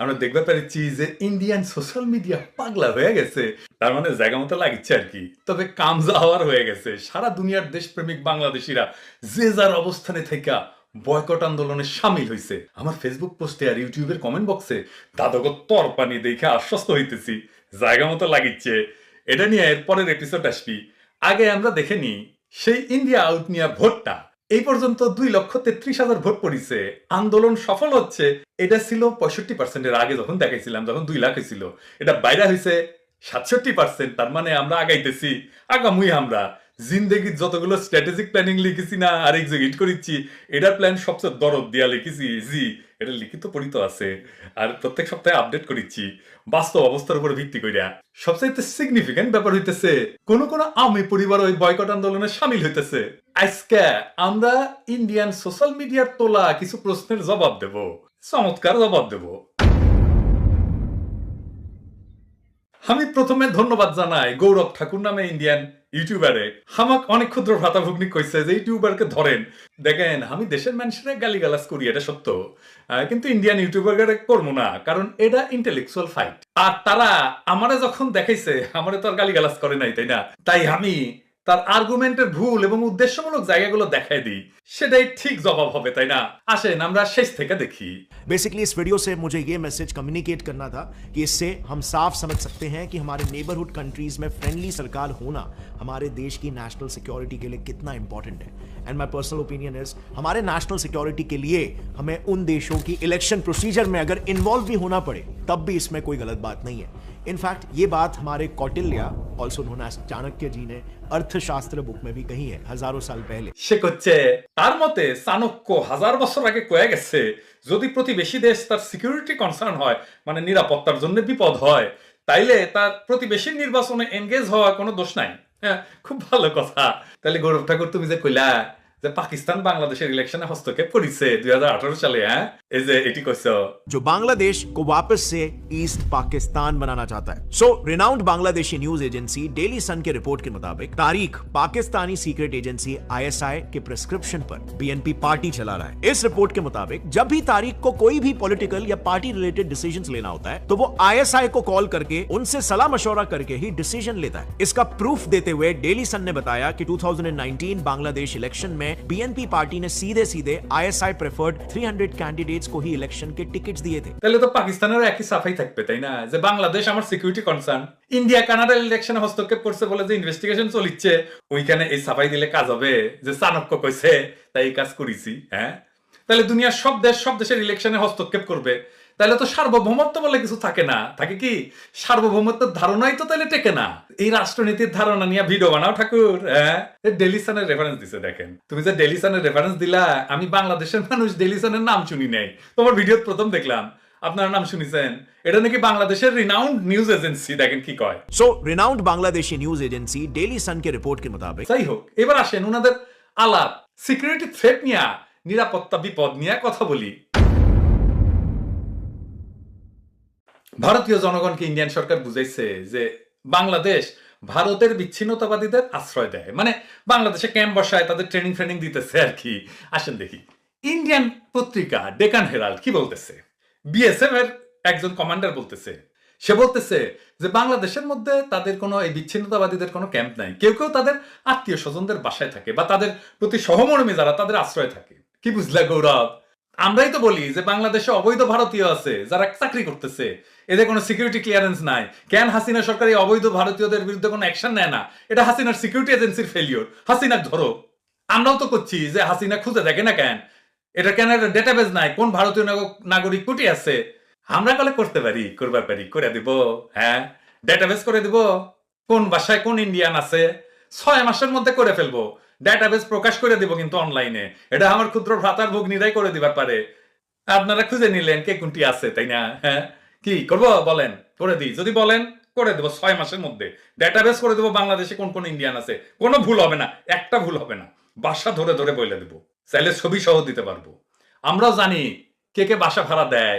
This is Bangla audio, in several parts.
আমরা দেখতে পেরেছি যে ইন্ডিয়ান সোশ্যাল মিডিয়া পাগলা হয়ে গেছে। তার মানে জায়গা মতো লাগিচ্ছে আর কি। তবে কামজা হওয়ার হয়ে গেছে। সারা দুনিয়ার দেশপ্রেমিক বাংলাদেশিরা যে যার অবস্থানে থেকে বয়কট আন্দোলনে সামিল হয়েছে আমার ফেসবুক পোস্টে আর ইউটিউবের কমেন্ট বক্সে দাদগত তর পানি দেখে আশ্বস্ত হইতেছি। জায়গা মতো লাগিচ্ছে। এটা নিয়ে এর পরের এপিসোড আসবি। আগে আমরা দেখে নিই, সেই ইন্ডিয়া আউট নিয়ে ভোটটা এই পর্যন্ত দুই লক্ষ তেত্রিশ হাজার ভোট পড়িছে। আন্দোলন সফল হচ্ছে, এটা ছিল পঁয়ষট্টি পার্সেন্টের আগে যখন দেখাইছিলাম, যখন দুই লাখ ছিল এটা বাইরে হয়েছে সাতষট্টি পার্সেন্ট তার মানে আমরা আগাইতেছি, আগামুই আমরা। জিন্দেগির যতগুলো স্ট্র্যাটেজিক প্ল্যানিং লিখেছি না, আর এক্সিকিউট করেছি এটার প্ল্যান সবচেয়ে দরদ দিয়া লিখেছি, জি। এটা লিখিত পড়িত আছে। আর প্রত্যেক সপ্তাহে আপডেট করেছি বাস্তব অবস্থার উপর ভিত্তি করিয়া সবচাইতে সিগনিফিকেন্ট ব্যাপার হইতেছে, কোন কোন আমি পরিবার ওই বয়কট আন্দোলনে সামিল হইতেছে। আজকে আমরা ইন্ডিয়ান সোশ্যাল মিডিয়ার তোলা কিছু প্রশ্নের জবাব দেব। চমৎকার জবাব দেব। আমি প্রথমে ধন্যবাদ জানাই গৌরব ঠাকুর নামে ইন্ডিয়ান ইউটিউবারে হামাক অনেক ক্ষুদ্র ভ্রাতা ভগ্নি কইছে যে ইউটিউবারকে ধরেন, দেখেন, আমি দেশের মানুষের গালি গালাস করি, এটা সত্য। কিন্তু ইন্ডিয়ান ইউটিউবারকে করব না, কারণ এটা ইন্টেলেকচুয়াল ফাইট আর তারা আমারে যখন দেখাইছে, আমারে তো আর গালি গালাস করে নাই, তাই না? তাই আমি তার আর্গুমেন্টের ভুল এবং উদ্দেশ্যমূলক জায়গাগুলো দেখাই দিই সেটাই ঠিক জবাব হবে তাই না আসেন আমরা শেষ থেকে দেখি बेसिकली इस वीडियो से मुझे ये मैसेज कम्युनिकेट करना था कि इससे हम साफ समझ सकते हैं कि हमारे नेबरहुड कंट्रीज में फ्रेंडली सरकार होना हमारे देश की नेशनल सिक्योरिटी के लिए कितना इंपॉर्टेंट है and my personal opinion is हमारे नेशनल सिक्योरिटी के लिए हमें उन देशों की इलेक्शन प्रोसीजर में अगर इन्वॉल्व भी होना पड़े तब भी इसमें कोई गलत बात नहीं है इनफैक्ट ये बात हमारे Kautilya also known as Chanakya ji ने অর্থশাস্ত্র বুক মে ভি কহি হাজারো সাল পেহলে শেখ হচ্ছে তার মতে চাণক্য হাজার বছর আগে কয়ে গেছে, যদি প্রতিবেশী দেশ তার সিকিউরিটি কনসার্ন হয় মানে নিরাপত্তার জন্য বিপদ হয়, তাইলে তার প্রতিবেশীর নির্বাচনে এনগেজ হওয়া কোনো দোষ নাই। হ্যাঁ খুব ভালো কথা। তাহলে গৌরব ঠাকুর, তুমি যে কইলা যে পাকিস্তান বাংলাদেশের ইলেকশনে হস্তক্ষেপ করেছে দুই সালে হ্যাঁ এই যে এটি কইছ जो बांग्लादेश को वापस से ईस्ट पाकिस्तान बनाना चाहता है so renowned Bangladeshi news agency Daily Sun के रिपोर्ट के मुताबिक तारीख पाकिस्तानी सीक्रेट एजेंसी आईएसआई के प्रिस्क्रिप्शन पर बीएनपी पार्टी चला रहा है इस रिपोर्ट के मुताबिक जब भी तारीख को कोई भी पॉलिटिकल या पार्टी रिलेटेड डिसीजन लेना होता है तो वो आईएसआई को कॉल करके उनसे सलाह मशवरा करके ही डिसीजन लेता है इसका प्रूफ देते हुए डेली सन ने बताया कि 2019 बांग्लादेश इलेक्शन में बीएनपी पार्टी ने सीधे सीधे आईएसआई प्रेफर्ड 300 कैंडिडेट्स को ही इलेक्शन के टिकट्स दिए थे তাহলে তো পাকিস্তানের একই সাফাই থাকবে তাই না যে বাংলাদেশ আমার সিকিউরিটি কনসার্ন ইন্ডিয়া কানাডার ইলেকশনে হস্তক্ষেপ করছে বলে যে ইনভেস্টিগেশন চলিচ্ছে ওইখানে এই সাফাই দিলে কাজ হবে যে চাণক্য কইছে তাই এই কাজ করেছি হ্যাঁ তাহলে দুনিয়ার সব দেশ সব দেশের ইলেকশনে হস্তক্ষেপ করবে তাহলে তো সার্বভৌমত্ব বলে কিছু থাকে না থাকে কি সার্বভৌমত্বের ধারণাই তো তাহলে টেকে না এই রাষ্ট্রনীতির ধারণা নিয়ে ভিডিও বানাও ঠাকুর হ্যাঁ ডেলিসনের রেফারেন্স দিছে দেখেন তুমি যে ডেলিসনের রেফারেন্স দিলা আমি বাংলাদেশের মানুষ ডেলিসনের নাম শুনি নাই তোমার ভিডিও প্রথম দেখলাম আপনার নাম শুনিছেন এটা নাকি বাংলাদেশের রিনাউন্ড নিউজ এজেন্সি দেখেন কি কয় so renowned Bangladeshi news agency Daily Sun के रिपोर्ट के मुताबिक যাই হোক এবার আসেন ওনাদের আলাপ সিকিউরিটি থ্রেট নিয়ে নিরাপত্তা বিপদ নিয়ে কথা বলি ভারতীয় জনগণকে ইন্ডিয়ান সরকার বুঝাইছে যে বাংলাদেশ ভারতের বিচ্ছিন্নতাবাদীদের আশ্রয় দেয়। মানে বাংলাদেশে ক্যাম্প বসায়, তাদের ট্রেনিং ফ্রেনিং দিতেছে আর কি। আসেন দেখি। ইন্ডিয়ান পত্রিকা ডেকান হেরাল্ড কি বলতেছে? বিএসএফ এর একজন কমান্ডার বলতেছে। সে বলতেছে যে বাংলাদেশের মধ্যে তাদের কোনো এই বিচ্ছিন্নতাবাদীদের কোনো ক্যাম্প নাই। কেউ কেউ তাদের আত্মীয় স্বজনদের বাসায় থাকে বা তাদের প্রতি সহমর্মী যারা, তাদের আশ্রয় থাকে। কি বুঝলা গৌরব? আমরাই তো বলি যে বাংলাদেশে অবৈধ ভারতীয় আছে যারা চাকরি করতেছে। এদের কোনো সিকিউরিটি ক্লিয়ারেন্স নাই। কেন হাসিনা সরকার অবৈধ ভারতীয়দের বিরুদ্ধে কোনো অ্যাকশন নেয় না? এটা হাসিনার সিকিউরিটি এজেন্সির ফেলিওর হাসিনাক ধরো। আমরাও তো করছি যে হাসিনা খুঁজে দেখে না কেন? এটা কেন একটা ডেটাবেজ নাই? কোন ভারতীয় নাগরিক কোটি আছে? আমরা কলে করতে পারি, করবার পারি, করে দিব হ্যাঁ? ডেটাবেজ করে দিব। কোন বাসায় কোন ইন্ডিয়ান আছে? ছয় মাসের মধ্যে করে ফেলব। ডেটাবেজ প্রকাশ করে দিব কিন্তু অনলাইনে এটা আমার ক্ষুদ্র ভ্রাতার ভগ্নিরাই করে দিবার পারে। আপনারা খুঁজে নিলেন কে কোনটি আছে, তাই না? হ্যাঁ? কি করব? বলেন, করে দিই। যদি বলেন, করে দেবো ছয় মাসের মধ্যে। ডেটাবেস করে দেবো বাংলাদেশে কোন কোন ইন্ডিয়ান আছে। কোনো ভুল হবে না, একটা ভুল হবে না। বাসা ধরে ধরে বলে দেবো। চাইলে ছবি সহ দিতে পারব। আমরাও জানি কে কে বাসা ভাড়া দেয়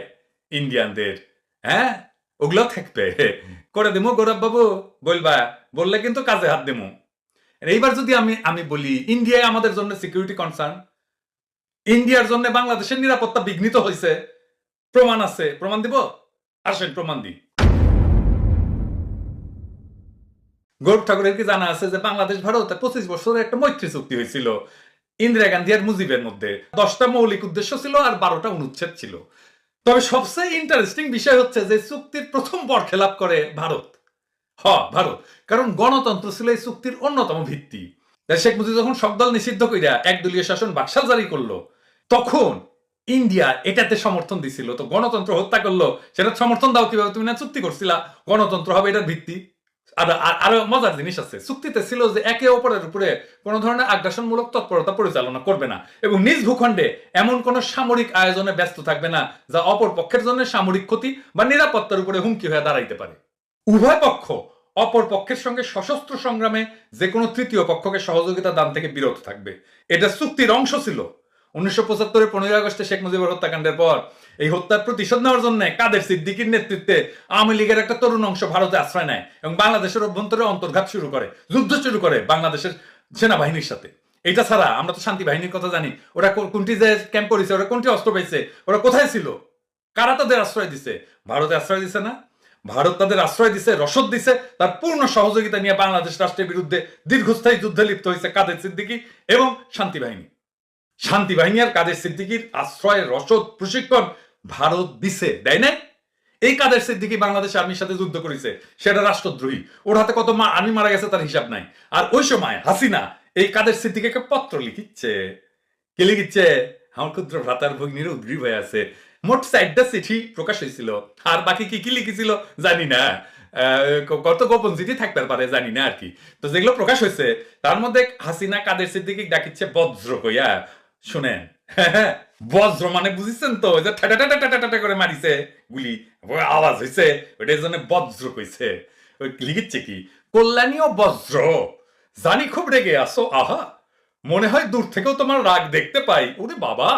ইন্ডিয়ানদের হ্যাঁ? ওগুলো থাকবে। করে দিমু গৌরব বাবু বলবা, বললে কিন্তু কাজে হাত দিমু এইবার যদি আমি আমি বলি ইন্ডিয়ায় আমাদের জন্য সিকিউরিটি কনসার্ন ইন্ডিয়ার জন্য বাংলাদেশের নিরাপত্তা বিঘ্নিত হয়েছে প্রমাণ আছে। প্রমাণ দিব? আসেন প্রমাণ দিই। গৌরব ঠাকুরের কি জানা আছে যে বাংলাদেশ ভারত পঁচিশ বছরের একটা মৈত্রী চুক্তি হয়েছিল? ইন্দিরা গান্ধী আর মুজিবের মধ্যে। দশটা মৌলিক উদ্দেশ্য ছিল আর বারোটা অনুচ্ছেদ ছিল। তবে সবচেয়ে ইন্টারেস্টিং বিষয় হচ্ছে যে চুক্তির প্রথম বরখেলাপ করে ভারত। হ, ভারত। কারণ গণতন্ত্র ছিল এই চুক্তির অন্যতম ভিত্তি। শেখ মুজিব যখন সব দল নিষিদ্ধ কইরা একদলীয় শাসন বাকশাল জারি করল, তখন ইন্ডিয়া এটাতে সমর্থন দিছিল। তো গণতন্ত্র হত্যা করল সেটা সমর্থন দাও কীভাবে? তুমি না চুক্তি করছিলা, গণতন্ত্র হবে এটার ভিত্তি। আর, আর- মজার জিনিস আছে, চুক্তিতে ছিল যে একে অপরের উপরে কোনো ধরনের আগ্রাসনমূলক তৎপরতা পরিচালনা করবে না। এবং নিজ ভূখণ্ডে এমন কোন সামরিক আয়োজনে ব্যস্ত থাকবে না, যা অপর পক্ষের জন্য সামরিক ক্ষতি বা নিরাপত্তার উপরে হুমকি হয়ে দাঁড়াইতে পারে। উভয় পক্ষ অপর পক্ষের সঙ্গে সশস্ত্র সংগ্রামে যে কোনো তৃতীয় পক্ষকে সহযোগিতা দান থেকে বিরত থাকবে। এটা চুক্তির অংশ ছিল। উনিশশো পঁচাত্তরের পনেরোই আগস্টে শেখ মুজিবুর হত্যাকাণ্ডের পর এই হত্যার প্রতিশোধ নেওয়ার জন্য কাদের সিদ্দিকির নেতৃত্বে আওয়ামী লীগের একটা তরুণ অংশ ভারতে আশ্রয় নেয় এবং বাংলাদেশের অভ্যন্তরে অন্তর্ঘাত শুরু করে, যুদ্ধ শুরু করে বাংলাদেশের সেনাবাহিনীর সাথে। এটা ছাড়া আমরা তো শান্তি বাহিনীর কথা জানি। ওরা কোনটি যে ক্যাম্প করেছে, ওরা কোনটি অস্ত্র পাইছে, ওরা কোথায় ছিল? কারা তাদের আশ্রয় দিছে? ভারতে আশ্রয় দিছে না? ভারত তাদের আশ্রয় দিছে, রসদ দিছে, তার পূর্ণ সহযোগিতা নিয়ে বাংলাদেশ রাষ্ট্রের বিরুদ্ধে দীর্ঘস্থায়ী যুদ্ধে লিপ্ত হয়েছে কাদের সিদ্দিকী এবং শান্তি বাহিনী। শান্তি বাহিনী আর কাদের সিদ্দিকীর আশ্রয়, রসদ, প্রশিক্ষণ ভারত দিছে, দেয় নাই? এই কাদের সিদ্দিকী বাংলাদেশ আর্মির সাথে যুদ্ধ করেছে, সেটা রাষ্ট্রদ্রোহী। ওর হাতে কত মা আর্মি মারা গেছে, তার হিসাব নাই। আর ওই সময় হাসিনা এই কাদের সিদ্দিকীকে পত্র লিখিচ্ছে। কে লিখিচ্ছে? আমার ক্ষুদ্র ভ্রাতার ভগ্নির উদ্গ্রীব হয়ে আছে। মোট চারটা চিঠি প্রকাশ হয়েছিল। আর বাকি কি কি লিখেছিল, জানি না। কত গোপন চিঠি থাকতে পারে, জানি না আর কি। তো যেগুলো প্রকাশ হয়েছে, তার মধ্যে হাসিনা কাদের সিদ্দিকি ডাকিচ্ছে বজ্র কইয়া। শুনেন। বজ্র মানে বুঝিছেন তো, ওই যে ঠাটা করে মারিছে গুলি। আওয়াজ হয়েছে ওইটার জন্য বজ্র কইছে। লিখিচ্ছে কি? কল্যাণীয় বজ্র, জানি খুব রেগে আসো আহা। মনে হয় দূর থেকেও তোমার রাগ দেখতে পাই। ওরে বাবা,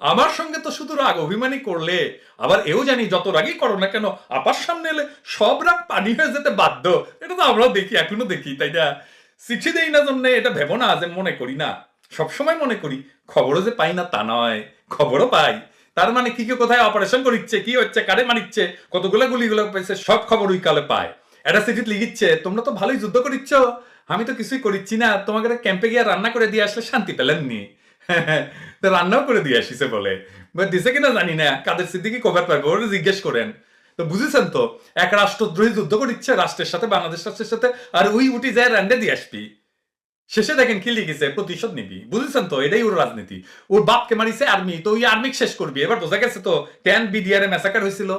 আমার সঙ্গে তো শুধু রাগ অভিমানী করলে, আবার এও জানি যত রাগই করো না কেন, আপার সামনে এলে সব রাগ পানি হয়ে যেতে বাধ্য। এটা তো আমরাও দেখি, এখনও দেখি, তাই না? চিঠি দেই না জন্য, এটা ভেবো না যে মনে করি না। সবসময় মনে করি, খবরও যে পাই না তা নয়, খবরও পাই। তার মানে কি কি কোথায় অপারেশন করিচ্ছে, কি হচ্ছে, কারে মারিচ্ছে, কতগুলো গুলিগুলো পেয়েছে, সব খবর ওই কালে পায়। এটা চিঠি লিখিচ্ছে, তোমরা তো ভালোই যুদ্ধ করিচ্ছ, আমি তো কিছুই করিচ্ছি না, তোমাকে ক্যাম্পে গিয়ে রান্না করে দিয়ে আসলে শান্তি পেলেননি। তো রান্নাও করে দিয়ে আসিছে বলে। দিছে কিনা জানি না, কাদের সিদ্দিকি কভার পারবে ওরা জিজ্ঞেস করেন। তো বুঝেছেন তো, এক রাষ্ট্রদ্রোহী যুদ্ধ করিচ্ছে, রাষ্ট্রের সাথে বাংলাদেশ রাষ্ট্রের সাথে, আর ওই উঠি যায় রান্ডে দিয়ে আসবি। শেষে দেখেন কি লিখেছে প্রতিশোধ নিবি বুঝেছেন তো এটাই ওর রাজনীতি ওর বাপকে মারিছে আর্মি তো ওই আর্মি শেষ করবি এবার বোঝা গেছে তো কেন বিডিআর এ ম্যাসাকার হয়েছিল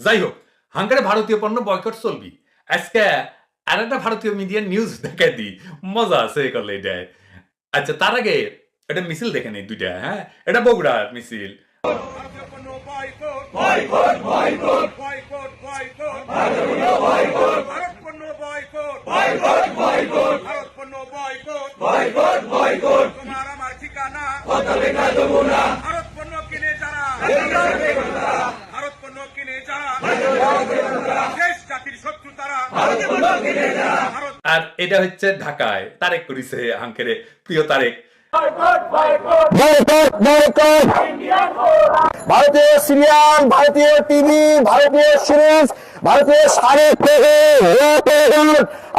যাই হোক হাঙ্গারে ভারতীয় পণ্য বয়কট চলবি আজকে আর একটা ভারতীয় মিডিয়া নিউজ দেখাই দি মজা আছে করলে এটাই আচ্ছা তার আগে এটা মিছিল দেখে নেই দুইটা হ্যাঁ এটা বগুড়ার মিছিল ভারত পণ্য বয়কট বয়কট বয়কট তোমার আমার ঠিকানা। ভারত পণ্য কিনে যারা। ভারত পণ্য কিনে যারা। দেশ জাতির শত্রু তারা। ভারত আর এটা হচ্ছে ঢাকায়। তারেক করিছে হাঙ্কেরে। প্রিয় তারেক। বয়কট বয়কট ভারতীয় সিরিয়াল ভারতীয় টিভি ভারতীয় সিরিজ ভারতীয় সাড়ে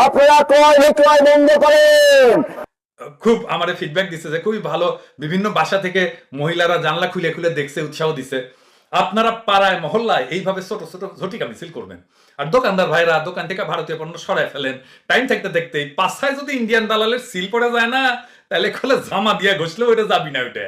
আপনারা ক্রয় বিক্রয় বন্ধ করেন। খুব আমাদের ফিডব্যাক দিছে যে খুবই ভালো বিভিন্ন বাসা থেকে মহিলারা জানলা খুলে খুলে দেখছে, উৎসাহ দিছে। আপনারা পাড়ায়, মহল্লায় এইভাবে ছোট ছোট ঝটিকা মিছিল করবেন। আর দোকানদার ভাইরা, দোকান থেকে ভারতীয় পণ্য সরায় ফেলেন। টাইম থাকতে দেখতে পাশায় যদি ইন্ডিয়ান দালালের সিল পড়ে যায় না, তাহলে খোলে জামা দিয়ে ঘষলে ওইটা যাবি না ওইটা।